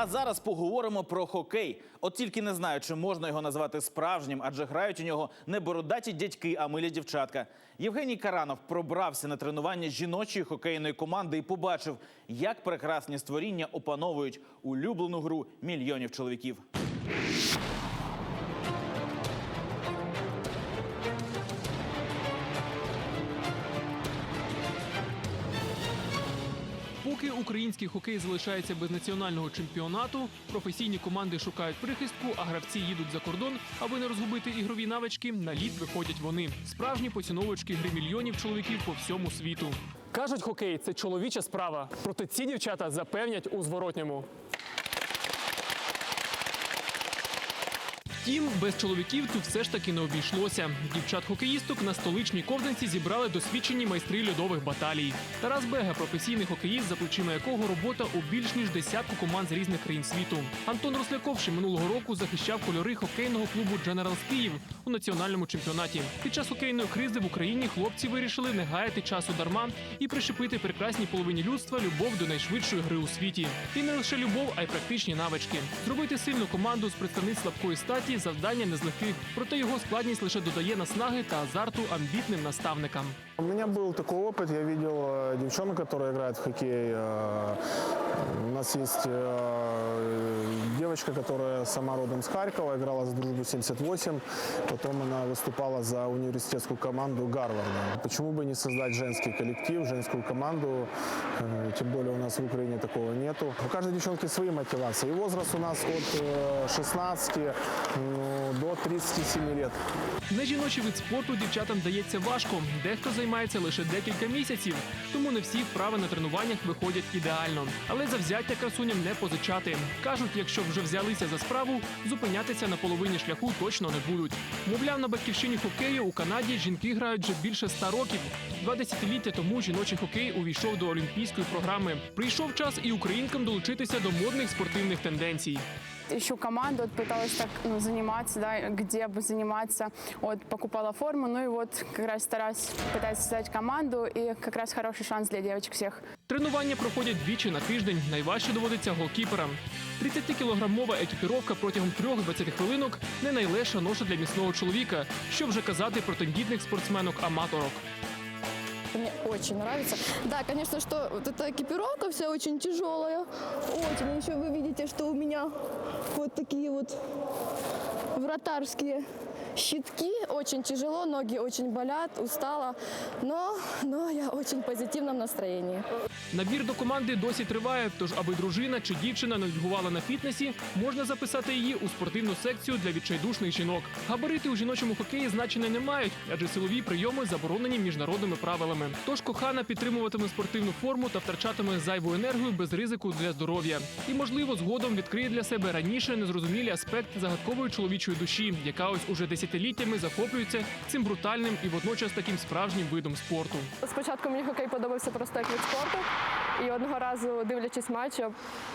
А зараз поговоримо про хокей. От тільки не знаю, чи можна його назвати справжнім, адже грають у нього не бородаті дядьки, а милі дівчатка. Євгеній Каранов пробрався на тренування жіночої хокейної команди і побачив, як прекрасні створіння опановують улюблену гру мільйонів чоловіків. Поки український хокей залишається без національного чемпіонату, професійні команди шукають прихистку, а гравці їдуть за кордон, аби не розгубити ігрові навички. На лід виходять вони справжні поціновочки гри мільйонів чоловіків по всьому світу. Кажуть, хокей це чоловіча справа. Проте ці дівчата запевнять у зворотньому. Втім, без чоловіків тут все ж таки не обійшлося. Дівчат-хокеїсток на столичній ковзанці зібрали досвідчені майстри льодових баталій. Тарас Бега, професійний хокеїст, за плечима якого робота у більш ніж десятку команд з різних країн світу. Антон Росляков ще минулого року захищав кольори хокейного клубу Дженералс Київ у національному чемпіонаті. Під час хокейної кризи в Україні хлопці вирішили не гаяти часу дарма і прищепити прекрасній половині людства любов до найшвидшої гри у світі. І не лише любов, а й практичні навички. Зробити сильну команду з представниць слабкої статі завдання не з легких. Проте його складність лише додає наснаги та азарту амбітним наставникам. У меня был такой опыт, я видел э, девчонок, которые играют в хоккей. Э, У нас есть э, девочка, которая сама родом с Харькова, играла за дружбу 78, потом она выступала за университетскую команду Гарварда. Почему бы не создать женский коллектив, женскую команду, Э, тем более у нас в Украине такого нету. У каждой девчонки свои мотивации. И возраст у нас от э, 16 ну, до 37 лет. Не жіночий вид спорту дівчатам дається важко. Дехто займається лише декілька місяців, тому не всі вправи на тренуваннях виходять ідеально. Але завзяття красуням не позичати. кажуть, якщо вже взялися за справу, зупинятися на половині шляху точно не будуть. Мовляв, на батьківщині хокею у Канаді жінки грають вже більше ста років. Два десятиліття тому жіночий хокей увійшов до олімпійської програми. Прийшов час і українкам долучитися до модних спортивних тенденцій ищу команду, вот пыталась так ну, заниматься, да, где бы заниматься, вот покупала форму, ну и вот как раз стараюсь пытаюсь создать команду, и как раз хороший шанс для девочек всех. Тренування проходять двічі на тиждень. Найважче доводиться голкіперам. 30-кілограмова екіпіровка протягом 3-20 хвилинок не найлегша ноша для міцного чоловіка. Що вже казати про тендітних спортсменок-аматорок. Мне очень нравится. Да, конечно, что вот эта экипировка вся очень тяжелая. Очень. Еще вы видите, что у меня вот такие вот вратарские щитки. Очень тяжело, ноги очень болят, устала. Но, но я очень в позитивном настроении. Набір до команди досі триває. Тож, аби дружина чи дівчина не нудьгувала на фітнесі, можна записати її у спортивну секцію для відчайдушних жінок. Габарити у жіночому хокеї значення не мають, адже силові прийоми заборонені міжнародними правилами. Тож кохана підтримуватиме спортивну форму та втрачатиме зайву енергію без ризику для здоров'я. І, можливо, згодом відкриє для себе раніше незрозумілі аспекти загадкової чоловічої душі, яка ось уже десятиліттями захоплюється цим брутальним і водночас таким справжнім видом спорту. Спочатку мені хокей подобався просто як від спорту. І одного разу, дивлячись матч, я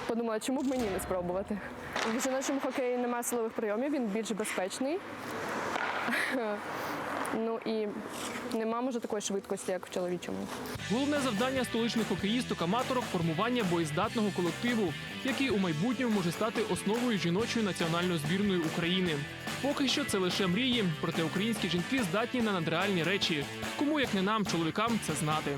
подумала, чому б мені не спробувати. В жіночому хокеї немає силових прийомів, він більш безпечний. Ну і нема може такої швидкості, як в чоловічому. Головне завдання столичних хокеїсток-аматорок формування боєздатного колективу, який у майбутньому може стати основою жіночої національної збірної України. Поки що це лише мрії, проте українські жінки здатні на надреальні речі. Кому як не нам, чоловікам, це знати.